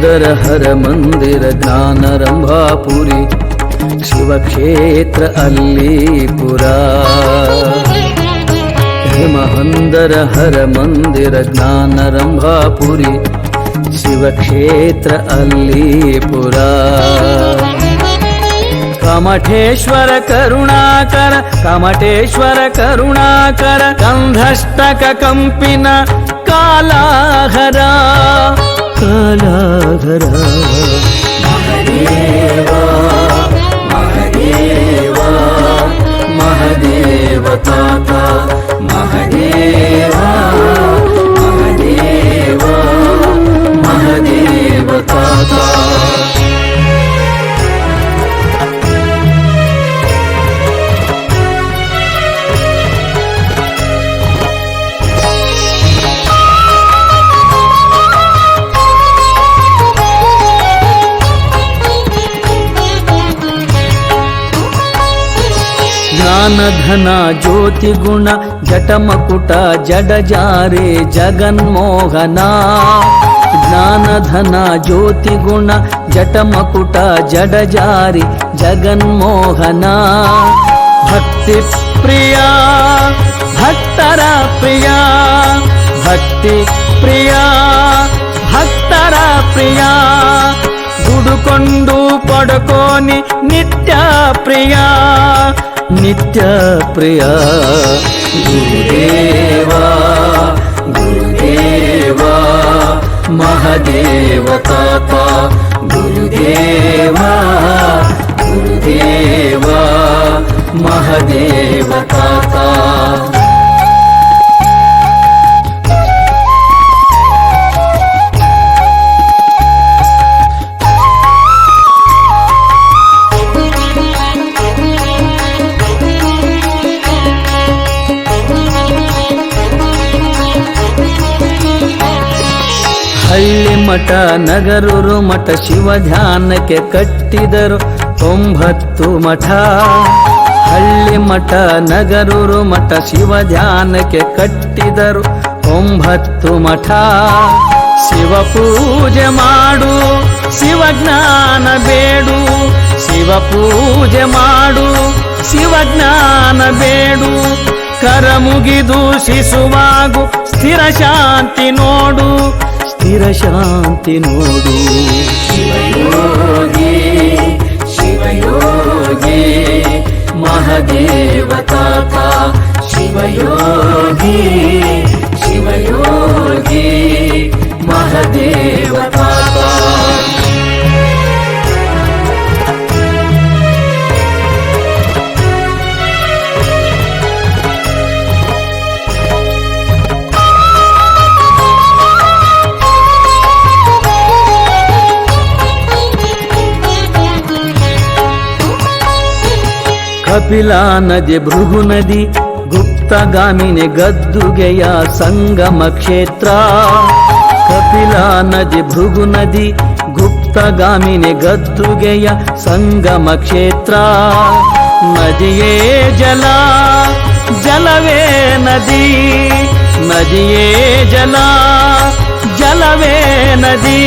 ಹಿಮಹಂದರ ಹರ ಮಂದಿರ ಜ್ಞಾನರಂಭಾಪುರಿ ಶಿವಕ್ಷೇತ್ರ ಅಲ್ಲಿಪುರ ಹಿಮಹಂದರ ಹರ ಮಂದಿರ ಜ್ಞಾನರಂಭಾಪುರಿ ಶಿವಕ್ಷೇತ್ರ ಅಲ್ಲಿಪುರ ಕಮಠೇಶ್ವರ ಕರುಣಾಕರ ಕಮಠೇಶ್ವರ ಕರುಣಾಕರ ಕಂಧಷ್ಟಕ काला हरा काला हरा జ్ఞానధన జ్యోతిగుణ జటమకుట జడజారే జగన్మోహనా. జ్ఞానధన జ్యోతిగుణ జటమకుట జడజారి జగన్మోహనా. భక్తి ప్రియా భక్తర ప్రియా భక్తి ప్రియా భక్తర ప్రియా. గుడుకొండు పడుకోని నిత్య ప్రియా. నిత్య ప్రియా. గురుదేవా గురుదేవా మహదేవతాత. గురుదేవా గురుదేవా మహదేవతాత. ಮಠ, ನಗರೂರು ಮಠ, ಶಿವ ಧ್ಯಾನಕ್ಕೆ ಕಟ್ಟಿದರು ಒಂಬತ್ತು ಮಠ. ಹಳ್ಳಿ ಮಠ, ನಗರೂರು ಮಠ, ಶಿವ ಧ್ಯಾನಕ್ಕೆ ಕಟ್ಟಿದರು ಒಂಬತ್ತು ಮಠ. ಶಿವ ಪೂಜೆ ಮಾಡು, ಶಿವ ಜ್ಞಾನ ಬೇಡು. ಶಿವ ಪೂಜೆ ಮಾಡು, ಶಿವ ಜ್ಞಾನ ಬೇಡು. ಕರ ಮುಗಿದು ಶಿಸುವಾಗು ಸ್ಥಿರ ಶಾಂತಿ ನೋಡು. ಸ್ಥಿರ ಶಾಂತಿ ನೋಡು ಶಿವಯೋಗಿ ಶಿವಯೋಗಿ ಮಹದೇವ ತಾತ ಶಿವಯೋಗಿ ಶಿವಯೋಗಿ ಮಹದೇವ ಕಪಿಲಾ ನದಿ ಭೃಗು ನದಿ ಗುಪ್ತಗಾಮಿನಿ ಗದ್ದುಗೆಯ ಸಂಗಮ ಕ್ಷೇತ್ರ ಕಪಿಲಾ ನದಿ ಭೃಗು ನದಿ ಗುಪ್ತಗಾಮಿನಿ ಗದ್ದುಗೆಯ ಸಂಗಮ ಕ್ಷೇತ್ರ ನದಿಯೇ ಜಲ ಜಲವೇ ನದಿ ನದಿಯೇ ಜಲ ಜಲವೇ ನದಿ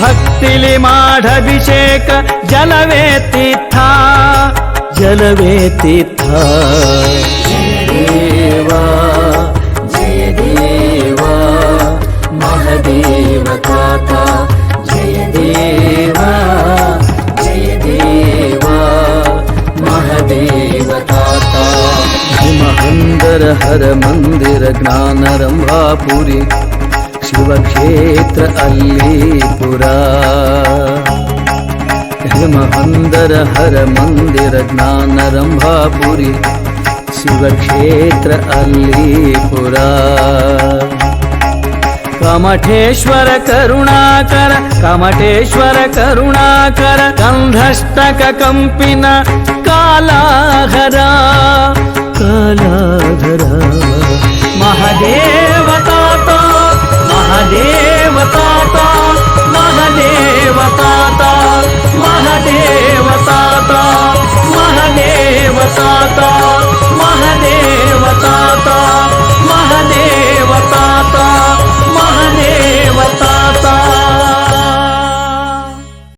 ಭಕ್ತಿಲಿ ಮಾಡಭಿಷೇಕ ಜಲವೇ ತೀರ್ಥ ಜಲವೇ ತೀರ್ಥ ದೇವ ಜಯ ದೇವ ಮಹದೇವ ತಾತ ಜಯ ದೇವ ಜಯ ದೇವ ಮಹದೇವ ತಾತ ಹಿಮಹಂದರ ಹರ ಮಂದಿರ ಜ್ಞಾನರಂಭಾಪುರಿ ಶಿವಕ್ಷೇತ್ರ मध्यमहन्दर हर मन्दिर ज्ञानरम्भापुरि शिवक्षेत्र अल्लीपुरा कमठेश्वर करुणाकर कमठेश्वर करुणाकर कन्धष्टक कम्पिन कालाहरा कालाहरा महादेव